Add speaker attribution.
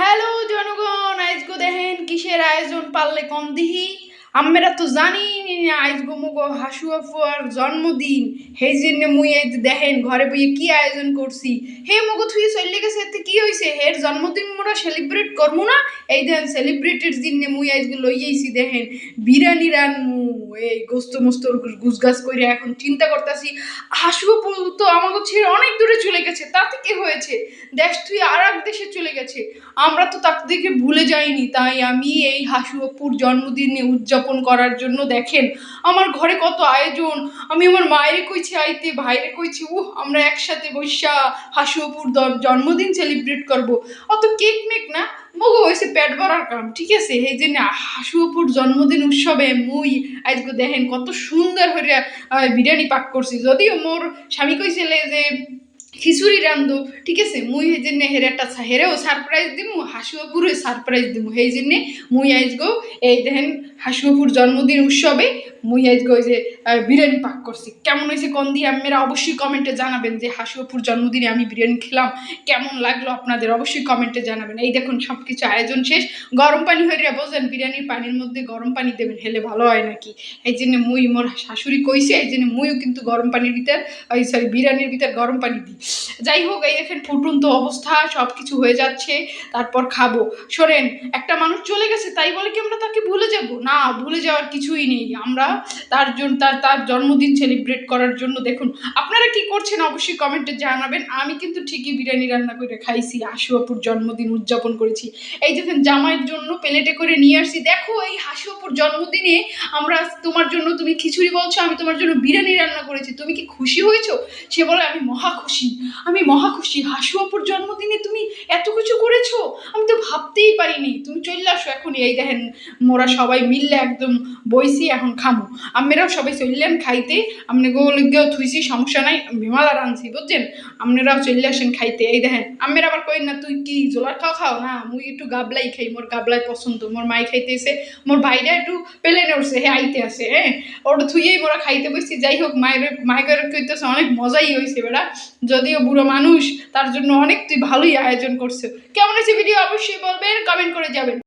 Speaker 1: Hello জনগণ আজগো দেখেন কিসের আয়োজন পারলে কম দিহি। আমরা তো জানি না আজগো মুগো হাসু আফুয়ার জন্মদিন। সেই জন্য মুই এই দেখেন, ঘরে বইয়ে কি আয়োজন করছি। হে মুগো, থুই চলে গেছে, এতে কি হয়েছে হের জন্মদিন মোরা সেলিব্রেট করব না? এই দেখেন, সেলিব্রেটের জন্য মুই আজকে লই আইছি, দেখেন। বিরিয়ানি রানমু, এই গোস্ত মোস্ত গুছগাছ করে এখন চিন্তা করতেছি, হাসু তো আমাকে ছেড়ে অনেক দূরে চলে গেছে, তাতে কি হয়েছে? দেশ তুই আর এক দেশে চলে গেছে। আমরা তো তাকে দেখে ভুলে যাইনি, তাই আমি এই হাসু অপুর জন্মদিনে উদযাপন করার জন্য দেখেন আমার ঘরে কত আয়োজন? আমি আমার মায়েরে কইছি আইতে ভাইরে কইছি উহ আমরা একসাথে বৈশা হাসু অপুর দ- জন্মদিন সেলিব্রেট করব। অত কেক মেক না মগো হয়েছে পেট ভরার কাম ঠিক আছে? এই জন্য হাসু অপুর জন্মদিন উৎসবে মুই আজকে দেখেন কত সুন্দর আহ, বিরিয়ানি পাক করছি। যদিও মোর স্বামী কইছিলে যে খিচুড়ি রান্ধো ঠিক আছে? মুই সেই জন্য হেরে একটা হেরেও সারপ্রাইজ দিমু হাসুয়াপুরে সারপ্রাইজ দিমু। সেই জন্যে মুই আজগো এই দেখেন হাসুয়াপুর জন্মদিন উৎসবে মুই আজগো ওই যে বিরিয়ানি পাক করছি। কেমন হয়েছে কোন দিয়ে আপনারা অবশ্যই কমেন্টে জানাবেন যে হাসুয়াপুর জন্মদিনে আমি বিরিয়ানি খেলাম। কেমন লাগল আপনাদের? অবশ্যই কমেন্টে জানাবেন। এই দেখুন সব কিছু আয়োজন শেষ। গরম পানি হইয়া বোঝেন, বিরিয়ানির পানির মধ্যে গরম পানি দেবেন হেলে ভালো হয় নাকি? এই জন্য মুই মোর শাশুড়ি কইছে, এই জন্য মুইও কিন্তু গরম পানির ভিতর, ওই সরি, বিরিয়ানির ভিতর গরম পানি দিই। যাই হোক, এই দেখেন, ফুটন্ত অবস্থা সব কিছু হয়ে যাচ্ছে। তারপর খাব। শোনেন, একটা মানুষ চলে গেছে, তাই বলে কি আমরা তাকে ভুলে যাব? না ভুলে যাওয়ার কিছুই নেই। আমরা তার জন্য তার তার জন্মদিন সেলিব্রেট করার জন্য দেখুন, আপনারা কি করছেন অবশ্যই কমেন্টে জানাবেন। আমি কিন্তু ঠিকই বিরিয়ানি রান্না করে খাইছি আশু জন্মদিন উদযাপন করেছি। এই দেখেন, জামাইয়ের জন্য প্লেটে করে নিয়ে আসছি। দেখো এই হাসু আপুর জন্মদিনে আমরা তোমার জন্য, তুমি খিচুড়ি বলছো, আমি তোমার জন্য বিরিয়ানি রান্না করেছি। তুমি কি খুশি হয়েছো? সে বলে, আমি মহা খুশি। আমি মহা খুশি। হাসু অপুর জন্মদিনে তুমি এত ভাবতেই পারিনি। তুমি চলে আসো এখন এই দেখেন, মোরা সবাই মিললে একদম বইছি এখন খামো। আমরাও সবাই চললেন খাইতে। আপনি গোলগেও থুইছি, সমস্যা নাই। বিমালা রাঁধছি বুঝছেন? আপনারাও চলে আসেন খাইতে। এই দেখেন, আমের আবার কই না, তুই কি জোলার খাও খাও? না, মুই একটু গাবলাই খাই, মোর গাবলাই পছন্দ। মোর মাই খাইতেছে। মোর ভাইরা একটু পেলেনে উঠছে হে আইতে আছে হ্যাঁ? ওটা থুইয়েই মোরা খাইতে বসছি যাই হোক, মায়ের মায়ের কইতেছে, অনেক মজাই হয়েছে বেড়া। যদিও বুড়ো মানুষ, তার জন্য অনেক তুই ভালোই আয়োজন করছে। কেমন হয়েছে ভিডিও অবশ্যই বলবেন কমেন্ট করে যাবেন।